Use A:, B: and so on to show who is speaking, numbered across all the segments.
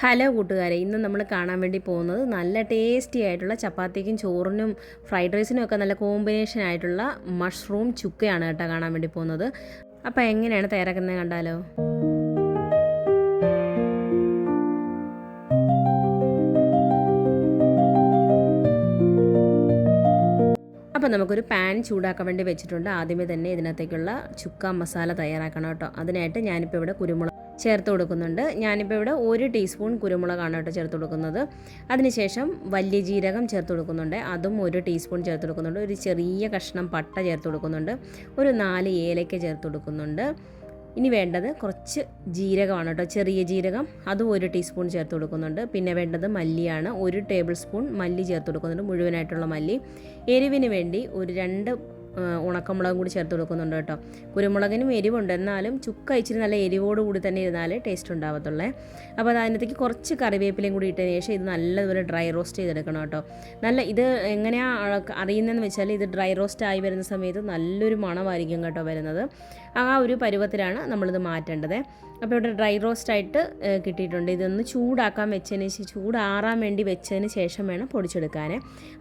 A: Hello കൂട്ടുകാരെ ഇന്ന് നമ്മൾ കാണാൻ വേണ്ടി പോകുന്നത് നല്ല ടേസ്റ്റി ആയിട്ടുള്ള ചപ്പാത്തിക്കും ചോറിനും ഫ്രൈഡ് റൈസിനും ഒക്കെ നല്ല കോമ്പിനേഷൻ ആയിട്ടുള്ള മഷ്റൂം ചുക്കയാണ് കേട്ടോ കാണാൻ വേണ്ടി പോകുന്നത്. അപ്പോൾ എങ്ങനെയാണ് തയ്യാറാക്കുന്നത് കണ്ടാലോ? അപ്പോൾ നമുക്കൊരു പാൻ ചൂടാക്കാൻ വേണ്ടി വെച്ചിട്ടുണ്ട്. ആദ്യമേ തന്നെ ഇതിനകത്തേക്കുള്ള ചുക്ക മസാല തയ്യാറാക്കണം കേട്ടോ. അതിനായിട്ട് ഞാനിപ്പോൾ ഇവിടെ കുരുമുളക് ചേർത്ത് കൊടുക്കുന്നുണ്ട്. ഞാനിപ്പോൾ ഇവിടെ ഒരു ടീസ്പൂൺ കുരുമുളകാണ് കേട്ടോ ചേർത്ത് കൊടുക്കുന്നത്. അതിനുശേഷം വലിയ ജീരകം ചേർത്ത് കൊടുക്കുന്നുണ്ട്. അതും ഒരു ടീസ്പൂൺ ചേർത്ത് കൊടുക്കുന്നുണ്ട്. ഒരു ചെറിയ കഷ്ണം പട്ട ചേർത്ത് കൊടുക്കുന്നുണ്ട്. ഒരു നാല് ഏലയ്ക്ക ചേർത്ത് കൊടുക്കുന്നുണ്ട്. ഇനി വേണ്ടത് കുറച്ച് ജീരകമാണ് കേട്ടോ. ചെറിയ ജീരകം അതും ഒരു ടീസ്പൂൺ ചേർത്ത് കൊടുക്കുന്നുണ്ട്. പിന്നെ വേണ്ടത് മല്ലിയാണ്. ഒരു ടേബിൾ സ്പൂൺ മല്ലി ചേർത്ത് കൊടുക്കുന്നുണ്ട്. മുഴുവനായിട്ടുള്ള മല്ലി. എരിവിന് വേണ്ടി ഒരു രണ്ട് ഉണക്കമുളകും കൂടി ചേർത്ത് കൊടുക്കുന്നുണ്ട് കേട്ടോ. കുരുമുളകിനും എരിവുണ്ട്. എന്നാലും ചുക്ക ഇച്ചിരി നല്ല എരിവോട് കൂടി തന്നെ ഇരുന്നാൽ ടേസ്റ്റ് ഉണ്ടാവത്തുള്ളേ. അപ്പോൾ അത് അതിനകത്തേക്ക് കുറച്ച് കറിവേപ്പിലയും കൂടി ഇട്ടതിന് ശേഷം ഇത് നല്ലതുപോലെ ഡ്രൈ റോസ്റ്റ് ചെയ്തെടുക്കണം കേട്ടോ. നല്ല ഇത് എങ്ങനെയാണ് അറിയുന്നതെന്ന് വെച്ചാൽ ഇത് ഡ്രൈ റോസ്റ്റ് ആയി വരുന്ന സമയത്ത് നല്ലൊരു മണമായിരിക്കും കേട്ടോ വരുന്നത്. ആ ഒരു പരുവത്തിലാണ് നമ്മളിത് മാറ്റേണ്ടത്. അപ്പോൾ ഇവിടെ ഡ്രൈ റോസ്റ്റ് ആയിട്ട് കിട്ടിയിട്ടുണ്ട്. ഇതൊന്ന് ചൂടാക്കാൻ വെച്ചതിന് ശേഷം ചൂടാറാൻ വേണ്ടി വെച്ചതിന് ശേഷം വേണം പൊടിച്ചെടുക്കാൻ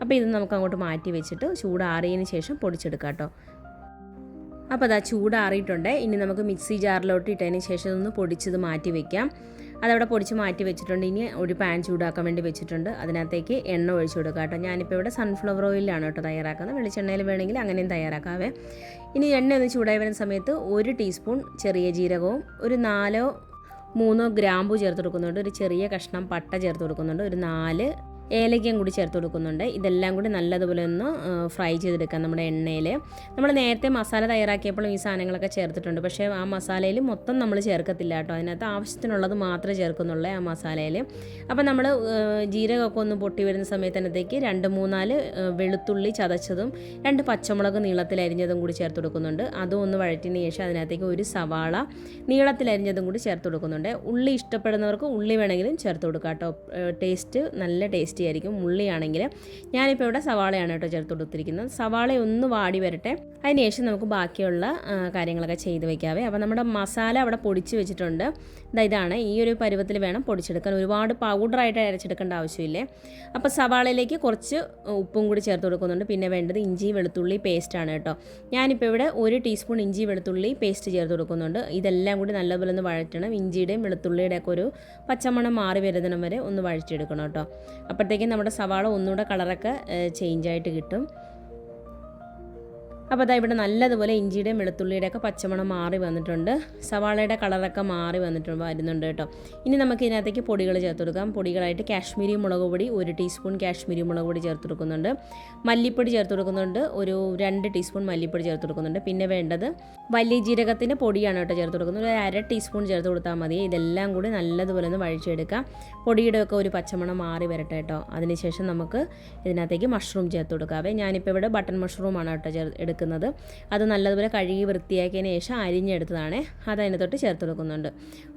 A: അപ്പോൾ ഇത് നമുക്ക് അങ്ങോട്ട് മാറ്റി വെച്ചിട്ട് ചൂടാറിയതിന് ശേഷം പൊടിച്ചെടുക്കാം. കേട്ടോ അപ്പോൾ അതാ ചൂടാറിയിട്ടുണ്ട്. ഇനി നമുക്ക് മിക്സി ജാറിലോട്ട് ഇട്ടതിന് ശേഷം ഒന്ന് പൊടിച്ചത് മാറ്റി വെക്കാം. അതവിടെ പൊടിച്ച് മാറ്റി വെച്ചിട്ടുണ്ട്. ഇനി ഒരു പാൻ ചൂടാക്കാൻ വേണ്ടി വെച്ചിട്ടുണ്ട്. അതിനകത്തേക്ക് എണ്ണ ഒഴിച്ചു കൊടുക്കുക കേട്ടോ. ഞാനിപ്പോൾ ഇവിടെ സൺഫ്ലവർ ഓയിലാണ് കേട്ടോ തയ്യാറാക്കുന്നത്. വെളിച്ചെണ്ണയിൽ വേണമെങ്കിൽ അങ്ങനെയും തയ്യാറാക്കാവേ. ഇനി എണ്ണ ഒന്ന് ചൂടായി വരുന്ന സമയത്ത് ഒരു ടീസ്പൂൺ ചെറിയ ജീരകവും ഒരു നാലോ മൂന്നോ ഗ്രാമ്പു ചേർത്ത് കൊടുക്കുന്നുണ്ട്. ഒരു ചെറിയ കഷ്ണം പട്ട ചേർത്ത് കൊടുക്കുന്നുണ്ട്. ഒരു നാല് ഏലക്കയും കൂടി ചേർത്ത് കൊടുക്കുന്നുണ്ട്. ഇതെല്ലാം കൂടി നല്ലതുപോലെ ഒന്ന് ഫ്രൈ ചെയ്തെടുക്കാം നമ്മുടെ എണ്ണയിൽ നമ്മൾ നേരത്തെ മസാല തയ്യാറാക്കിയപ്പോഴും ഈ സാധനങ്ങളൊക്കെ ചേർത്തിട്ടുണ്ട്. പക്ഷേ ആ മസാലയിൽ മൊത്തം നമ്മൾ ചേർക്കത്തില്ല കേട്ടോ. അതിനകത്ത് ആവശ്യത്തിനുള്ളത് മാത്രമേ ചേർക്കുന്നുള്ളൂ ആ മസാലയിൽ അപ്പോൾ നമ്മൾ ജീരകമൊക്കെ ഒന്ന് പൊട്ടി വരുന്ന സമയത്തിനകത്തേക്ക് രണ്ട് മൂന്നാൽ വെളുത്തുള്ളി ചതച്ചതും രണ്ട് പച്ചമുളക് നീളത്തിലരിഞ്ഞതും കൂടി ചേർത്ത് കൊടുക്കുന്നുണ്ട്. അതും ഒന്ന് വഴറ്റിന് ശേഷം അതിനകത്തേക്ക് ഒരു സവാള നീളത്തിലരിഞ്ഞതും കൂടി ചേർത്ത് കൊടുക്കുന്നുണ്ട്. ഉള്ളി ഇഷ്ടപ്പെടുന്നവർക്ക് ഉള്ളി വേണമെങ്കിലും ചേർത്ത് കൊടുക്കാം കേട്ടോ. ടേസ്റ്റ് നല്ല ടേസ്റ്റ് ടേസ്റ്റി ആയിരിക്കും ഉള്ളിയാണെങ്കിൽ ഞാനിപ്പോൾ ഇവിടെ സവാളയാണ് കേട്ടോ ചേർത്ത് കൊടുത്തിരിക്കുന്നത്. സവാള ഒന്ന് വാടി വരട്ടെ. അതിനുശേഷം നമുക്ക് ബാക്കിയുള്ള കാര്യങ്ങളൊക്കെ ചെയ്ത് വയ്ക്കാവേ അപ്പോൾ നമ്മുടെ മസാല അവിടെ പൊടിച്ച് വെച്ചിട്ടുണ്ട്. ഇതാണ്. ഈ ഒരു പരുവത്തിൽ വേണം പൊടിച്ചെടുക്കാൻ. ഒരുപാട് പൗഡറായിട്ട് അരച്ചെടുക്കേണ്ട ആവശ്യമില്ലേ? അപ്പോൾ സവാളയിലേക്ക് കുറച്ച് ഉപ്പും കൂടി ചേർത്ത് കൊടുക്കുന്നുണ്ട്. പിന്നെ വേണ്ടത് ഇഞ്ചി വെളുത്തുള്ളി പേസ്റ്റാണ് കേട്ടോ. ഞാനിപ്പോൾ ഇവിടെ ഒരു ടീസ്പൂൺ ഇഞ്ചി വെളുത്തുള്ളി പേസ്റ്റ് ചേർത്ത് കൊടുക്കുന്നുണ്ട്. ഇതെല്ലാം കൂടി നല്ലപോലെ ഒന്ന് വഴറ്റണം. ഇഞ്ചിയുടെയും വെളുത്തുള്ളിയുടെയൊക്കെ ഒരു പച്ചമണം മാറി വരുന്നതിനും വരെ ഒന്ന് വഴറ്റിയെടുക്കണം കേട്ടോ. അപ്പോഴത്തേക്കും നമ്മുടെ സവാള ഒന്നുകൂടെ കളറൊക്കെ ചേഞ്ചായിട്ട് കിട്ടും. അപ്പോൾ അതാ ഇവിടെ നല്ലതുപോലെ ഇഞ്ചിയുടെയും വെളുത്തുള്ളിയുടെയൊക്കെ പച്ചമണം മാറി വന്നിട്ടുണ്ട്. സവാളയുടെ കളറൊക്കെ മാറി വന്നിട്ടുണ്ട് വരുന്നുണ്ട് കേട്ടോ. ഇനി നമുക്ക് ഇതിനകത്തേക്ക് പൊടികൾ ചേർത്ത് കൊടുക്കാം. പൊടികളായിട്ട് കാശ്മീരി മുളക് പൊടി ഒരു ടീസ്പൂൺ കാശ്മീരി മുളക് പൊടി ചേർത്ത് കൊടുക്കുന്നുണ്ട്. മല്ലിപ്പൊടി ചേർത്ത് കൊടുക്കുന്നുണ്ട്. ഒരു രണ്ട് ടീസ്പൂൺ മല്ലിപ്പൊടി ചേർത്ത് കൊടുക്കുന്നുണ്ട്. പിന്നെ വേണ്ടത് വലിയ ജീരകത്തിന്റെ പൊടിയാണ് കേട്ടോ ചേർത്ത് കൊടുക്കുന്നത്. ഒരു അര ടീസ്പൂൺ ചേർത്ത് കൊടുത്താൽ മതി. ഇതെല്ലാം കൂടി നല്ലതുപോലെ ഒന്ന് വഴിച്ചെടുക്കാം പൊടിയുടെ ഒക്കെ ഒരു പച്ചമണം മാറി വരട്ടെ കേട്ടോ. അതിനുശേഷം നമുക്ക് ഇതിനകത്തേക്ക് മഷ്റൂം ചേർത്ത് കൊടുക്കാവേ ഞാനിപ്പോൾ ഇവിടെ ബട്ടൺ മഷ്റൂമാണ് കേട്ടോ ചേർ എടുക്കുന്നത്. അത് നല്ലതുപോലെ കഴുകി വൃത്തിയാക്കിയതിന് ശേഷം അരിഞ്ഞെടുത്തതാണ്. അത് അതിനകത്തോട്ട് ചേർത്ത് കൊടുക്കുന്നുണ്ട്.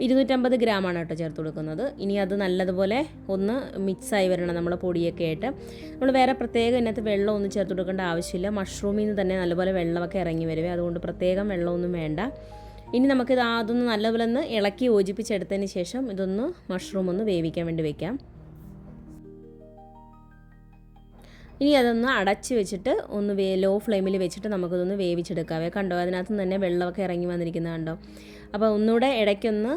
A: ഇരുന്നൂറ്റമ്പത് ഗ്രാമാണ് കേട്ടോ ചേർത്ത് കൊടുക്കുന്നത്. ഇനി അത് നല്ലതുപോലെ ഒന്ന് മിക്സായി വരണം നമ്മൾ പൊടിയൊക്കെ ആയിട്ട്. നമ്മൾ വേറെ പ്രത്യേകം ഇതിനകത്ത് വെള്ളം ഒന്നും ചേർത്ത് കൊടുക്കേണ്ട ആവശ്യമില്ല. മഷ്റൂമിൽ നിന്ന് തന്നെ നല്ലപോലെ വെള്ളമൊക്കെ ഇറങ്ങി വരുവേ. അതുകൊണ്ട് പ്രത്യേകം വെള്ളമൊന്നും വേണ്ട. ഇനി നമുക്കിത് അതൊന്ന് നല്ലപോലെ ഒന്ന് ഇളക്കി യോജിപ്പിച്ചെടുത്തതിന് ശേഷം ഇതൊന്ന് മഷ്റൂം ഒന്ന് വേവിക്കാൻ വേണ്ടി വെക്കാം. ഇനി അതൊന്ന് അടച്ച് വെച്ചിട്ട് ഒന്ന് വേ ലോ ഫ്ലെയിമിൽ വെച്ചിട്ട് നമുക്കതൊന്ന് വേവിച്ചെടുക്കാവേ. കണ്ടോ? അതിനകത്ത് തന്നെ വെള്ളമൊക്കെ ഇറങ്ങി വന്നിരിക്കുന്നത് കണ്ടോ? അപ്പോൾ ഒന്നുകൂടെ ഇടയ്ക്കൊന്ന്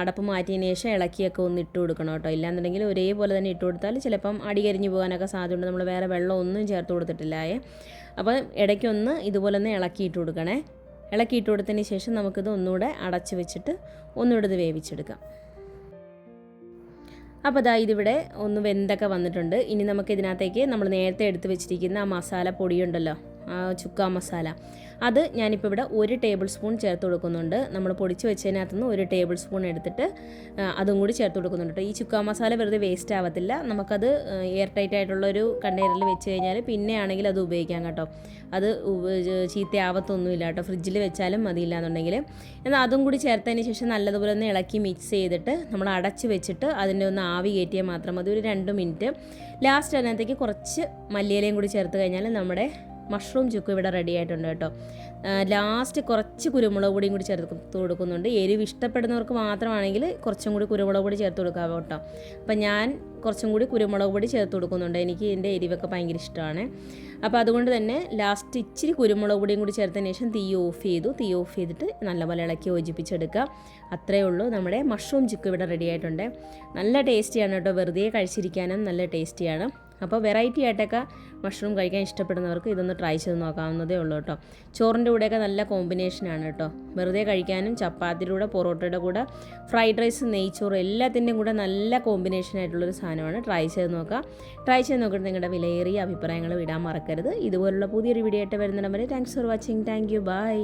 A: അടപ്പ് മാറ്റിയതിന് ശേഷം ഇളക്കിയൊക്കെ ഒന്ന് ഇട്ട് കൊടുക്കണം കേട്ടോ. ഇല്ലാന്നുണ്ടെങ്കിൽ ഒരേപോലെ തന്നെ ഇട്ട് കൊടുത്താൽ ചിലപ്പം അടി കരിഞ്ഞു പോകാനൊക്കെ സാധ്യതയുണ്ട്. നമ്മൾ വേറെ വെള്ളം ഒന്നും ചേർത്ത് കൊടുത്തിട്ടില്ലായേ അപ്പോൾ ഇടയ്ക്കൊന്ന് ഇതുപോലെ ഒന്ന് ഇളക്കിയിട്ട് കൊടുക്കണേ. ഇളക്കിയിട്ട് കൊടുത്തതിന് ശേഷം നമുക്കിത് ഒന്നുകൂടെ അടച്ച് വെച്ചിട്ട് ഒന്നുകൂടെ ഇത് വേവിച്ചെടുക്കാം. അപ്പോൾ അതാ ഇതിവിടെ ഒന്ന് വെന്തൊക്കെ വന്നിട്ടുണ്ട്. ഇനി നമുക്ക് ഇതിനകത്തേക്ക് നമ്മൾ നേരത്തെ എടുത്ത് വെച്ചിരിക്കുന്ന ആ മസാല പൊടിയുണ്ടല്ലോ. ചുക്ക മസാല. അത് ഞാനിപ്പോൾ ഇവിടെ ഒരു ടേബിൾ സ്പൂൺ ചേർത്ത് കൊടുക്കുന്നുണ്ട്. നമ്മൾ പൊടിച്ച് വെച്ചതിനകത്തുനിന്ന് ഒരു ടേബിൾ സ്പൂൺ എടുത്തിട്ട് അതും കൂടി ചേർത്ത് കൊടുക്കുന്നുണ്ട് ഈ ചുക്ക മസാല വെറുതെ വേസ്റ്റ് ആവത്തില്ല. നമുക്കത് എയർ ടൈറ്റ് ആയിട്ടുള്ള ഒരു കണ്ടെയ്നറിൽ വെച്ച് കഴിഞ്ഞാൽ പിന്നെ ആണെങ്കിൽ അത് ഉപയോഗിക്കാം കേട്ടോ. അത് ചീത്തയാവത്തൊന്നുമില്ല കേട്ടോ. ഫ്രിഡ്ജിൽ വെച്ചാലും മതിയില്ല എന്നുണ്ടെങ്കിൽ എന്നാൽ അതും കൂടി ചേർത്തതിന് ശേഷം നല്ലതുപോലെ ഒന്ന് ഇളക്കി മിക്സ് ചെയ്തിട്ട് നമ്മൾ അടച്ച് വെച്ചിട്ട് അതിന്റെ ഒന്ന് ആവി കയറ്റിയാൽ മാത്രം മതി. ഒരു രണ്ട് മിനിറ്റ് ലാസ്റ്റ് അതിനകത്തേക്ക് കുറച്ച് മല്ലിയിലയും കൂടി ചേർത്ത് കഴിഞ്ഞാൽ നമ്മുടെ മഷ്റൂം ചുക്ക് ഇവിടെ റെഡി ആയിട്ടുണ്ട് കേട്ടോ. ലാസ്റ്റ് കുറച്ച് കുരുമുളക് പൊടിയും കൂടി ചേർത്ത് കൊടുക്കുന്നുണ്ട്. എരിവ് ഇഷ്ടപ്പെടുന്നവർക്ക് മാത്രമാണെങ്കിൽ കുറച്ചും കൂടി കുരുമുളക് പൊടി ചേർത്ത് കൊടുക്കാം കേട്ടോ. അപ്പം ഞാൻ കുറച്ചും കൂടി കുരുമുളക് പൊടി ചേർത്ത് കൊടുക്കുന്നുണ്ട്. എനിക്ക് ഇതിന്റെ എരിവൊക്കെ ഭയങ്കര ഇഷ്ടമാണ്. അപ്പോൾ അതുകൊണ്ട് തന്നെ ലാസ്റ്റ് ഇച്ചിരി കുരുമുളക് പൊടിയും കൂടി ചേർത്തതിന് ശേഷം തീ ഓഫ് ചെയ്തു. തീ ഓഫ് ചെയ്തിട്ട് നല്ലപോലെ ഇളക്കി യോജിപ്പിച്ചെടുക്കുക. അത്രയേ ഉള്ളൂ. നമ്മുടെ മഷ്റൂം ചിക്ക് ഇവിടെ റെഡി ആയിട്ടുണ്ട്. നല്ല ടേസ്റ്റിയാണ് കേട്ടോ. വെറുതെ കഴിച്ചിരിക്കാനും നല്ല ടേസ്റ്റിയാണ് അപ്പോൾ വെറൈറ്റി ആയിട്ടൊക്കെ മഷ്റൂം കഴിക്കാൻ ഇഷ്ടപ്പെടുന്നവർക്ക് ഇതൊന്ന് ട്രൈ ചെയ്ത് നോക്കാവുന്നതേ ഉള്ളൂ കേട്ടോ. ചോറിന്റെ കൂടെയൊക്കെ നല്ല കോമ്പിനേഷനാണ് കേട്ടോ. വെറുതെ കഴിക്കാനും ചപ്പാത്തിയുടെ കൂടെ പൊറോട്ടയുടെ കൂടെ ഫ്രൈഡ് റൈസ് നെയ്ച്ചോറ് എല്ലാത്തിന്റെയും കൂടെ നല്ല കോമ്പിനേഷൻ ആയിട്ടുള്ളൊരു സാധനമാണ്. ട്രൈ ചെയ്ത് നോക്കുക. ട്രൈ ചെയ്ത് നോക്കിയിട്ട് നിങ്ങളുടെ വിലയേറിയ അഭിപ്രായങ്ങൾ വിടാൻ മറക്കരുത്. ഇതുപോലുള്ള പുതിയൊരു വീഡിയോ ആയിട്ട് വരുന്നുണ്ടെങ്കിൽ thanks for watching thank you bye